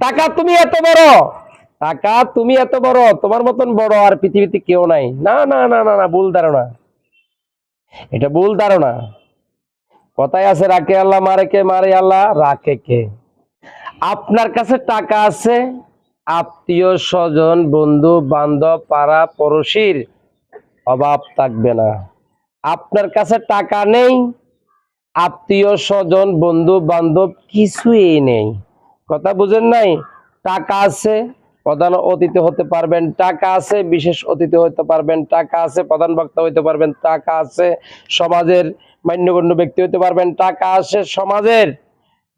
টাকা তুমি এত বড়? টাকা তুমি এত বড়? তোমার মতন বড় আর পৃথিবীতে কেউ নাই। না না না না না, ভুল ধারণা। এটা ভুল ধারণা। কথায় আছে, রাখে আল্লাহ, মারে কে? মারে আল্লাহ, রাখে কে? আপনার কাছে টাকা আছে? আত্মীয়, স্বজন, বন্ধু, বান্ধব, পাড়া, পড়শির অভাব থাকবে না। আপনার কাছে টাকা নেই? আত্মীয়, স্বজন, বন্ধু, বান্ধব কিছুই নেই। কথা বুঝেন নাই? টাকা আছে, প্রধান অতিথি হতে পারবেন, টাকা আছে, বিশেষ অতিথি হতে পারবেন, টাকা আছে, প্রধান বক্তা হতে পারবেন, টাকা আছে, সমাজের মান্যগণ্য ব্যক্তি হতে পারবেন, টাকা আছে, সমাজের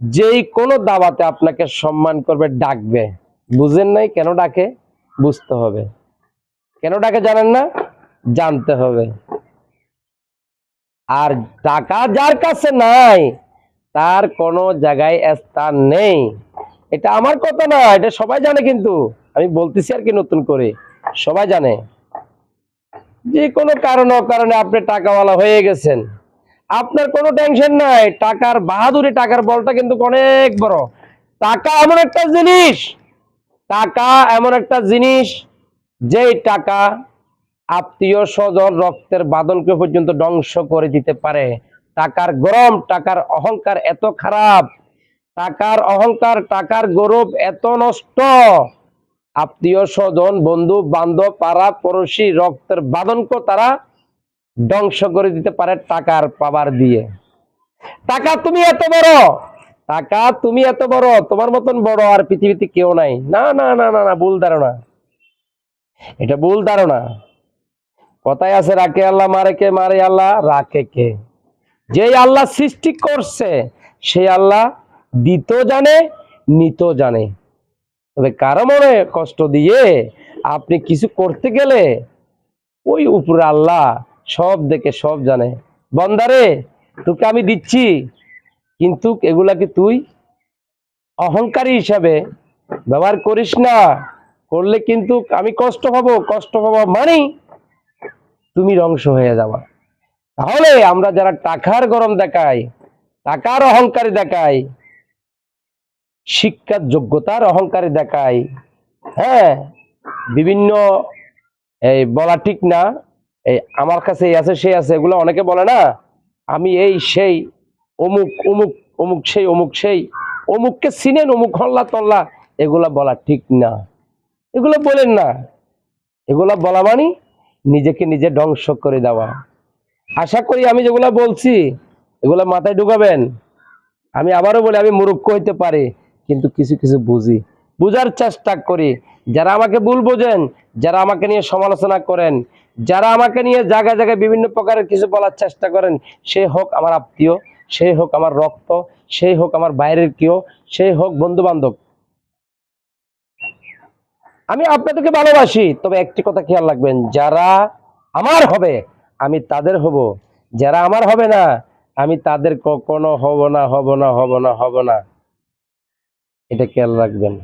যেই কোনো দাওয়াতে আপনাকে সম্মান করবে, ডাকবে। বুঝেন নাই? কেন ডাকে? বুঝতে হবে। কেন ডাকে জানেন না? জানতে হবে। আর টাকা যার কাছে নাই, তার কোনো জায়গায় স্থান নেই। এটা আমার কথা না, এটা সবাই জানে কিন্তু। আমি বলতেছি আর কি নতুন করে, সবাই জানে। যে কোনো কারণ কারণে আপনি টাকাওয়ালা হয়ে গেছেন। আপনার কোনো টেনশন নাই, টাকার বাহাদুরি, টাকার বলটা কিন্তু অনেক বড়। টাকা এমন একটা জিনিস, টাকা এমন একটা জিনিস, যেই টাকা আত্মীয় স্বজন রক্তের বাদনকে পর্যন্ত ধ্বংস করে দিতে পারে। টাকার গরম, টাকার অহংকার এত খারাপ টাকার অহংকার, টাকার গৌরব এত নষ্ট। আত্মীয় স্বজন, বন্ধু, বান্ধব, পাড়া, পড়োশি, রক্তের বাদনকে তারা ধ্বংস করে দিতে পারে টাকার পাবার দিয়ে। টাকা তুমি এত বড়, টাকা তুমি এত বড়, তোমার মতন বড় আর পৃথিবীতে কেউ নাই। না না না না না, ভুল ধারণা। এটা ভুল ধারণা। কথায় আছে, রাখে আল্লাহ, মারে কে, মারে আল্লাহ, রাখে কে? যেই আল্লাহ সৃষ্টি করছে, সেই আল্লাহ দিত জানে, নিত জানে। তবে কারও মনে কষ্ট দিয়ে আপনি কিছু করতে গেলে ওই উপরে আল্লাহ সব দেখে সব জানে। বন্দারে, তোকে আমি দিচ্ছি, কিন্তু এগুলাকে তুই অহংকারী হিসাবে ব্যবহার করিস না। করলে কিন্তু আমি কষ্ট পাবো কষ্ট পাবো মানে তুমি ধ্বংস হয়ে যাবা। তাহলে আমরা যারা টাকার গরম দেখাই, টাকার অহংকারী দেখাই শিক্ষার যোগ্যতার অহংকারী দেখাই হ্যাঁ বিভিন্ন এই বলা ঠিক না, এই আমার কাছে এই আছে, সেই আছে, এগুলো অনেকে বলে না, আমি এই সেই, অমুক অমুক অমুক সেই অমুক সেই, অমুককে চিনেন, অমুক হল্লা তল্লা, এগুলা বলা ঠিক না। এগুলো বলেন না। এগুলা বলা মানে নিজেকে নিজে ধ্বংস করে দেওয়া। আশা করি আমি যেগুলা বলছি, এগুলা মাথায় ঢুকাবেন। আমি আবারও বলি, আমি মূর্খ হইতে পারি। কিন্তু কিছু কিছু বুঝি। বুঝার চেষ্টা করি। যারা আমাকে ভুল বোঝেন, যারা আমাকে নিয়ে সমালোচনা করেন, যারা আমাকে নিয়ে জায়গায় জায়গায় বিভিন্ন প্রকারের কিছু বলার চেষ্টা করেন, সে হোক আমার আত্মীয় সেই হোক আমার রক্ত সেই হোক আমার বাইরের কেউ সেই হোক বন্ধু বান্ধব আমি আপনাদেরকে ভালোবাসি, তবে একটি কথা খেয়াল রাখবেন, যারা আমার হবে, আমি তাদের হব। যারা আমার হবে না, আমি তাদের কখনো হব না হব না হব না হব না। এটা খেয়াল রাখবেন।